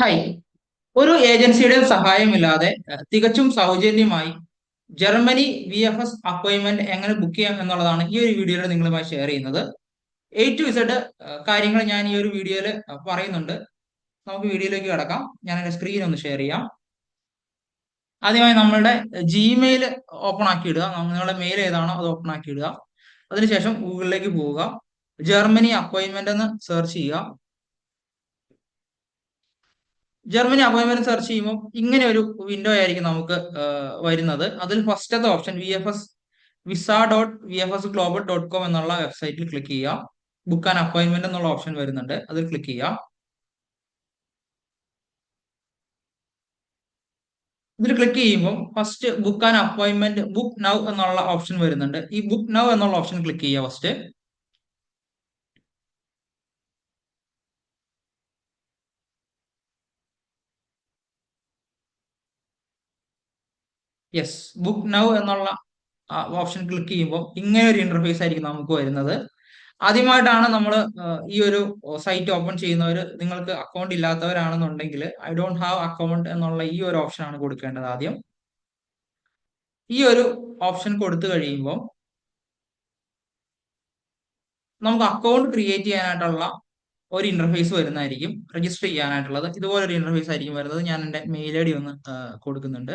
Hi ഒരു ഏജൻസിയുടെ സഹായമില്ലാതെ തികച്ചും സൗജന്യമായി Germany V F S appointment എങ്ങനെ ബുക്ക് ചെയ്യാം എന്നുള്ളതാണ് ഈ ഒരു വീഡിയോയിൽ നിങ്ങളുമായി ഷെയർ ചെയ്യുന്നത്. എ ടു ഇസഡ് കാര്യങ്ങൾ ഞാൻ ഈ ഒരു വീഡിയോയിൽ പറയുന്നുണ്ട്. നമുക്ക് വീഡിയോയിലേക്ക് കിടക്കാം. ഞാൻ എന്റെ സ്ക്രീൻ ഒന്ന് ഷെയർ ചെയ്യാം. ആദ്യമായി നമ്മളുടെ ജിമെയിൽ ഓപ്പൺ ആക്കി ഇടുക നിങ്ങളുടെ മെയിൽ ഏതാണോ അത് ഓപ്പൺ ആക്കി ഇടുക അതിനുശേഷം ഗൂഗിളിലേക്ക് പോവുക. ജർമ്മനി അപ്പോയിന്റ്മെന്റ് എന്ന് സെർച്ച് ചെയ്യുക. ജർമ്മനി അപ്പോയിന്റ്മെന്റ് സെർച്ച് ചെയ്യുമ്പോൾ ഇങ്ങനെ ഒരു വിൻഡോ ആയിരിക്കും നമുക്ക് വരുന്നത്. അതിൽ ഫസ്റ്റത്തെ option V F S visa dot V F S global dot com എന്നുള്ള വെബ്സൈറ്റിൽ ക്ലിക്ക് ചെയ്യുക ബുക്ക് ആൻഡ് അപ്പോയിന്റ്മെന്റ് എന്നുള്ള ഓപ്ഷൻ വരുന്നുണ്ട്. അതിൽ ക്ലിക്ക് ചെയ്യുക ഇതിൽ ക്ലിക്ക് ചെയ്യുമ്പോൾ first book and appointment book now എന്നുള്ള ഓപ്ഷൻ വരുന്നുണ്ട്. ഈ ബുക്ക് നൗ എന്നുള്ള ഓപ്ഷൻ ക്ലിക്ക് ചെയ്യുക ഫസ്റ്റ് യെസ് ബുക്ക് നൗ എന്നുള്ള ഓപ്ഷൻ ക്ലിക്ക് ചെയ്യുമ്പോൾ ഇങ്ങനെ ഒരു ഇന്റർഫേസ് ആയിരിക്കും നമുക്ക് വരുന്നത്. ആദ്യമായിട്ടാണ് നമ്മൾ ഈ ഒരു സൈറ്റ് ഓപ്പൺ ചെയ്യുന്നവർ നിങ്ങൾക്ക് അക്കൗണ്ട് ഇല്ലാത്തവരാണെന്നുണ്ടെങ്കിൽ ഐ ഡോണ്ട് ഹാവ് അക്കൗണ്ട് എന്നുള്ള ഈ ഒരു ഓപ്ഷൻ ആണ് കൊടുക്കേണ്ടത് ആദ്യം. ഈ ഒരു ഓപ്ഷൻ കൊടുത്തു കഴിയുമ്പോൾ നമുക്ക് അക്കൗണ്ട് ക്രിയേറ്റ് ചെയ്യാനായിട്ടുള്ള ഒരു ഇന്റർഫേസ് വരുന്നതായിരിക്കും. രജിസ്റ്റർ ചെയ്യാനായിട്ടുള്ളത്. ഇതുപോലെ ഒരു ഇന്റർഫേസ് ആയിരിക്കും വരുന്നത്. ഞാൻ എന്റെ മെയിൽ ഐ ഡി ഒന്ന് കൊടുക്കുന്നുണ്ട്.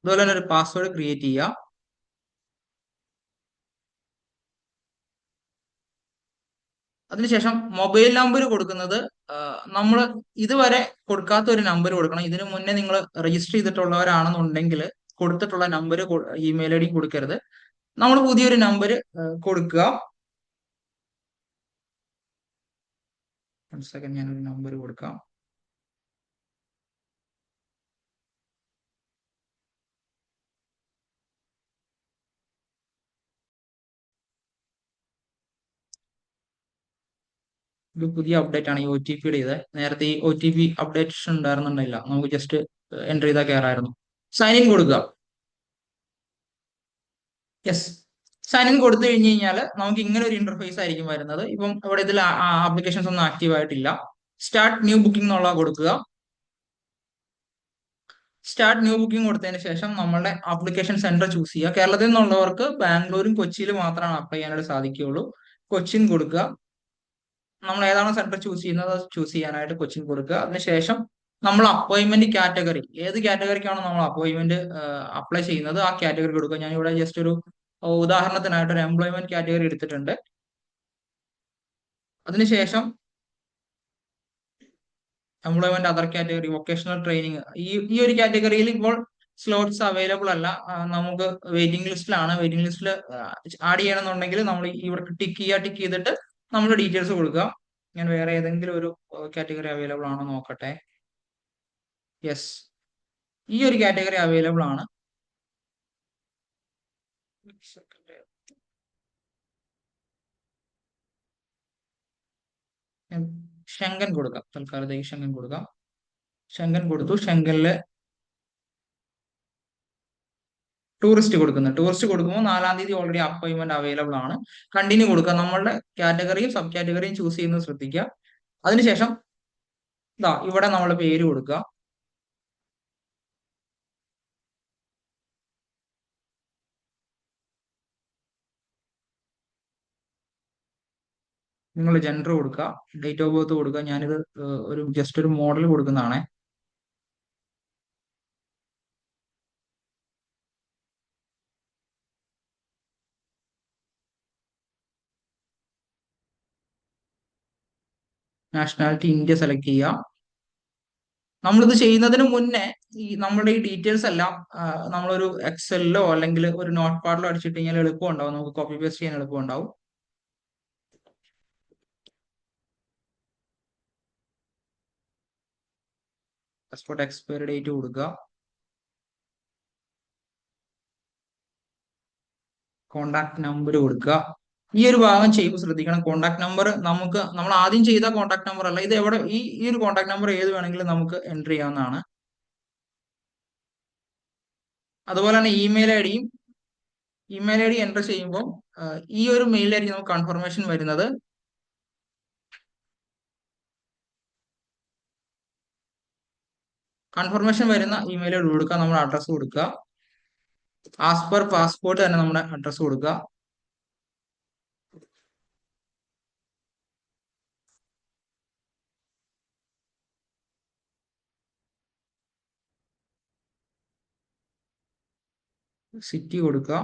അതുപോലെ തന്നെ ഒരു പാസ്വേഡ് ക്രിയേറ്റ് ചെയ്യുക. അതിനുശേഷം മൊബൈൽ നമ്പർ കൊടുക്കുന്നത് നമ്മൾ ഇതുവരെ കൊടുക്കാത്ത ഒരു നമ്പർ കൊടുക്കണം. ഇതിനു മുന്നേ നിങ്ങൾ രജിസ്റ്റർ ചെയ്തിട്ടുള്ളവരാണെന്നുണ്ടെങ്കിൽ കൊടുത്തിട്ടുള്ള നമ്പർ ഇമെയിൽ ഐ ഡി കൊടുക്കരുത്. നമ്മൾ പുതിയൊരു നമ്പർ കൊടുക്കുക. സെക്കൻഡ് ഞാനൊരു നമ്പർ കൊടുക്കാം. ഇത് പുതിയ അപ്ഡേറ്റ് ആണ് ഈ ഒ ടി പിയുടെ ഇത്. നേരത്തെ ഈ ഒ ടി പി അപ്ഡേഷൻ ഉണ്ടായിരുന്നുണ്ടായില്ല. നമുക്ക് ജസ്റ്റ് എന്റർ ചെയ്താൽ കയറായിരുന്നു സൈൻ ഇൻ കൊടുക്കുക. യെസ് സൈൻ ഇൻ കൊടുത്തു കഴിഞ്ഞ് കഴിഞ്ഞാൽ നമുക്ക് ഇങ്ങനെ ഒരു ഇന്റർഫേസ് ആയിരിക്കും വരുന്നത്. ഇപ്പം ഇവിടെ ഇതിൽ ആപ്ലിക്കേഷൻസ് ഒന്നും ആക്റ്റീവ് ആയിട്ടില്ല. സ്റ്റാർട്ട് ന്യൂ ബുക്കിംഗ് എന്നുള്ള കൊടുക്കുക. സ്റ്റാർട്ട് ന്യൂ ബുക്കിംഗ് കൊടുത്തതിന് ശേഷം നമ്മളുടെ ആപ്ലിക്കേഷൻ സെന്റർ ചൂസ് ചെയ്യുക. കേരളത്തിൽ നിന്നുള്ളവർക്ക് ബാംഗ്ലൂരും കൊച്ചിയിലും മാത്രമാണ് അപ്ലൈ ചെയ്യാനായിട്ട് സാധിക്കുകയുള്ളൂ. കൊച്ചിൻ കൊടുക്കുക. നമ്മൾ ഏതാണോ സെന്റർ ചൂസ് ചെയ്യുന്നത് അത് ചൂസ് ചെയ്യാനായിട്ട് കൊച്ചിൻ കൊടുക്കുക. അതിനുശേഷം നമ്മൾ അപ്പോയിന്റ്മെന്റ് കാറ്റഗറി ഏത് കാറ്റഗറിക്കാണോ നമ്മൾ അപ്പോയിന്റ്മെന്റ് അപ്ലൈ ചെയ്യുന്നത് ആ കാറ്റഗറി കൊടുക്കുക. ഞാൻ ഇവിടെ ജസ്റ്റ് ഒരു ഉദാഹരണത്തിനായിട്ട് ഒരു എംപ്ലോയ്മെന്റ് കാറ്റഗറി എടുത്തിട്ടുണ്ട്. അതിനുശേഷം employment other category vocational training ഈ ഈ ഒരു കാറ്റഗറിയിൽ ഇപ്പോൾ സ്ലോട്ട്സ് അവൈലബിൾ അല്ല. നമുക്ക് വെയിറ്റിംഗ് ലിസ്റ്റിലാണ് വെയിറ്റിംഗ് ലിസ്റ്റിൽ ആഡ് ചെയ്യണമെന്നുണ്ടെങ്കിൽ നമ്മൾ ഇവിടെ ടിക്ക് ചെയ്യുക ടിക്ക് ചെയ്തിട്ട് നമ്മൾ ഡീറ്റെയിൽസ് കൊടുക്കുക ഞാൻ വേറെ ഏതെങ്കിലും ഒരു കാറ്റഗറി അവൈലബിൾ ആണോ നോക്കട്ടെ. യെസ് ഈ ഒരു കാറ്റഗറി അവൈലബിൾ ആണ്. ശങ്കൻ കൊടുക്കാം. തൽക്കാലത്തേക്ക് ശങ്കൻ കൊടുക്കാം. ശങ്കൻ കൊടുത്തു. ഷെങ്കനിൽ ടൂറിസ്റ്റ് കൊടുക്കുന്നത്. ടൂറിസ്റ്റ് കൊടുക്കുമ്പോൾ നാലാം തീയതി ഓൾറെഡി അപ്പോയിന്റ്മെന്റ് അവൈലബിൾ ആണ്. കണ്ടിന്യൂ കൊടുക്കുക. നമ്മളുടെ കാറ്റഗറിയും സബ് കാറ്റഗറിയും ചൂസ് ചെയ്യുന്നത് ശ്രദ്ധിക്കുക. അതിനുശേഷം ഇതാ ഇവിടെ നമ്മൾ പേര് കൊടുക്കുക. നിങ്ങൾ ജെൻഡർ കൊടുക്കുക. ഡേറ്റ് ഓഫ് ബർത്ത് കൊടുക്കുക. ഞാനിത് ഒരു ജസ്റ്റ് ഒരു മോഡൽ കൊടുക്കുന്നതാണേ. നാഷണാലിറ്റി ഇന്ത്യ സെലക്ട് ചെയ്യുക. നമ്മളിത് ചെയ്യുന്നതിന് മുന്നേ ഈ നമ്മുടെ ഈ ഡീറ്റെയിൽസ് എല്ലാം നമ്മളൊരു എക്സലിലോ അല്ലെങ്കിൽ ഒരു നോട്ട് പാഡിലോ അടിച്ചിട്ട് കഴിഞ്ഞാൽ എളുപ്പം ഉണ്ടാവും. നമുക്ക് കോപ്പി പേസ്റ്റ് ചെയ്യാൻ എളുപ്പം ഉണ്ടാവും. പാസ്പോർട്ട് എക്സ്പയറി ഡേറ്റ് കൊടുക്കുക. കോണ്ടാക്ട് നമ്പർ കൊടുക്കുക. ഈ ഒരു ഭാഗം ചെയ്യുമ്പോൾ ശ്രദ്ധിക്കണം. കോണ്ടാക്ട് നമ്പർ നമുക്ക് നമ്മൾ ആദ്യം ചെയ്ത കോണ്ടാക്ട് നമ്പർ അല്ല ഇത് എവിടെ ഈ ഈ ഒരു കോണ്ടാക്ട് നമ്പർ ഏത് വേണമെങ്കിലും നമുക്ക് എന്റർ ചെയ്യാവുന്നതാണ്. അതുപോലെ തന്നെ ഇമെയിൽ ഐ ഡിയും ഇമെയിൽ ഐ ഡി എന്റർ ചെയ്യുമ്പോൾ ഈ ഒരു മെയിലായിരിക്കും നമുക്ക് കൺഫർമേഷൻ വരുന്നത് കൺഫർമേഷൻ വരുന്ന ഇമെയിൽ ഐ കൊടുക്കുക നമ്മുടെ അഡ്രസ്സ് കൊടുക്കുക. ആസ് പെർ പാസ്പോർട്ട് തന്നെ നമ്മുടെ അഡ്രസ്സ് കൊടുക്കുക. സിറ്റി കൊടുക്കുക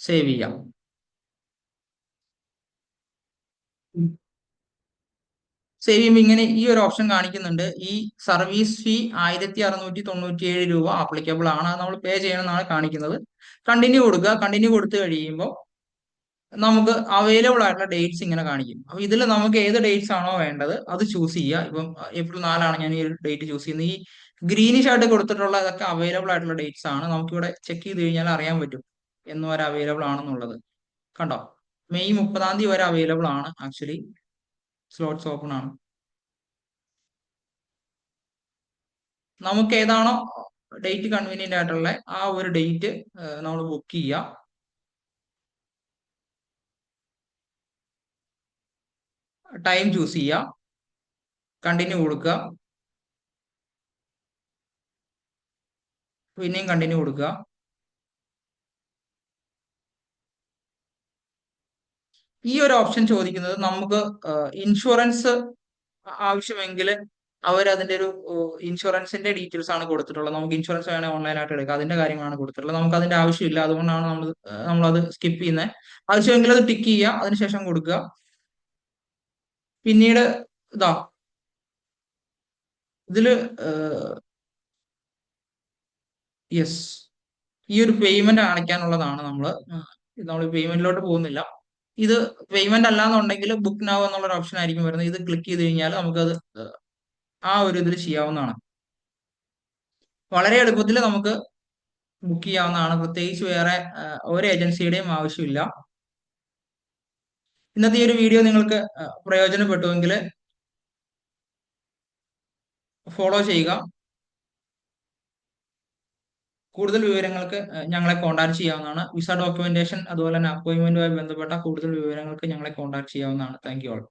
സേവ് ചെയ്യാം സേവ് ചെയ്യുമ്പോൾ ഇങ്ങനെ ഈ ഒരു ഓപ്ഷൻ കാണിക്കുന്നുണ്ട്. ഈ സർവീസ് ഫീ ആയിരത്തി അറുന്നൂറ്റി തൊണ്ണൂറ്റി ഏഴ് രൂപ ആപ്ലിക്കബിൾ ആണ്. അത് നമ്മൾ പേ ചെയ്യണമെന്നാണ് കാണിക്കുന്നത്. കണ്ടിന്യൂ കൊടുക്കുക. കണ്ടിന്യൂ കൊടുത്തു കഴിയുമ്പോൾ നമുക്ക് അവൈലബിൾ ആയിട്ടുള്ള ഡേറ്റ്സ് ഇങ്ങനെ കാണിക്കും. അപ്പൊ ഇതിൽ നമുക്ക് ഏത് ഡേറ്റ്സ് ആണോ വേണ്ടത് അത് ചൂസ് ചെയ്യുക. ഇപ്പം ഏപ്രിൽ നാലാണ് ഞാൻ ഈ ഡേറ്റ് ചൂസ് ചെയ്യുന്നത്. ഈ ഗ്രീനിഷ് ആയിട്ട് കൊടുത്തിട്ടുള്ള ഇതൊക്കെ അവൈലബിൾ ആയിട്ടുള്ള ഡേറ്റ്സ് ആണ്. നമുക്ക് ഇവിടെ ചെക്ക് ചെയ്ത് കഴിഞ്ഞാൽ അറിയാൻ പറ്റും എന്ന് വരെ അവൈലബിൾ ആണെന്നുള്ളത്. കണ്ടോ? മെയ് മുപ്പതാം തീയതി വരെ അവൈലബിൾ ആണ് ആക്ച്വലി സ്ലോട്ട്സ് ഓപ്പൺ ആണ്. നമുക്ക് ഏതാണോ ഡേറ്റ് കൺവീനിയന്റ് ആയിട്ടുള്ള ആ ഒരു ഡേറ്റ് നമ്മൾ ബുക്ക് ചെയ്യാം. ടൈം ചൂസ് ചെയ്യുക കണ്ടിന്യൂ കൊടുക്കുക. പിന്നെയും കണ്ടിന്യൂ കൊടുക്കുക. ഈ ഒരു ഓപ്ഷൻ ചോദിക്കുന്നത് നമുക്ക് ഇൻഷുറൻസ് ആവശ്യമെങ്കിൽ അവർ അതിന്റെ ഒരു ഇൻഷുറൻസിന്റെ ഡീറ്റെയിൽസ് ആണ് കൊടുത്തിട്ടുള്ളത്. നമുക്ക് ഇൻഷുറൻസ് വേണമെങ്കിൽ ഓൺലൈനായിട്ട് എടുക്കുക അതിന്റെ കാര്യങ്ങളാണ് കൊടുത്തിട്ടുള്ളത്. നമുക്ക് അതിന്റെ ആവശ്യമില്ല. അതുകൊണ്ടാണ് നമ്മൾ നമ്മളത് സ്കിപ്പ് ചെയ്യുന്നത് ആവശ്യമെങ്കിൽ അത് ടിക്ക് ചെയ്യുക. അതിനുശേഷം കൊടുക്കുക. പിന്നീട് ഇതാ ഇതിൽ യെസ് ഈ ഒരു പേയ്മെന്റ് അടയ്ക്കാനുള്ളതാണ് നമ്മൾ നമ്മൾ പേയ്മെന്റിലോട്ട് പോകുന്നില്ല. ഇത് പേയ്മെന്റ് അല്ലാന്നുണ്ടെങ്കിൽ ബുക്ക് നാവ് എന്നുള്ള ഒരു ഓപ്ഷൻ ആയിരിക്കും വരുന്നത്. ഇത് ക്ലിക്ക് ചെയ്ത് കഴിഞ്ഞാൽ നമുക്കത് ആ ഒരു ഇതിൽ ചെയ്യാവുന്നതാണ്. വളരെ എളുപ്പത്തിൽ നമുക്ക് ബുക്ക് ചെയ്യാവുന്നതാണ്. പ്രത്യേകിച്ച് വേറെ ഒരു ഏജൻസിയുടെയും ആവശ്യമില്ല. ഇന്നത്തെ ഈ ഒരു വീഡിയോ നിങ്ങൾക്ക് പ്രയോജനപ്പെട്ടുവെങ്കിൽ ഫോളോ ചെയ്യുക. കൂടുതൽ വിവരങ്ങൾക്ക് ഞങ്ങളെ കോൺടാക്ട് ചെയ്യാവുന്നതാണ്. വിസ ഡോക്യുമെന്റേഷൻ അതുപോലെ തന്നെ അപ്പോയിന്റ്മെന്റുമായി ബന്ധപ്പെട്ട കൂടുതൽ വിവരങ്ങൾക്ക് ഞങ്ങളെ കോൺടാക്ട് ചെയ്യാവുന്നതാണ്. Thank you all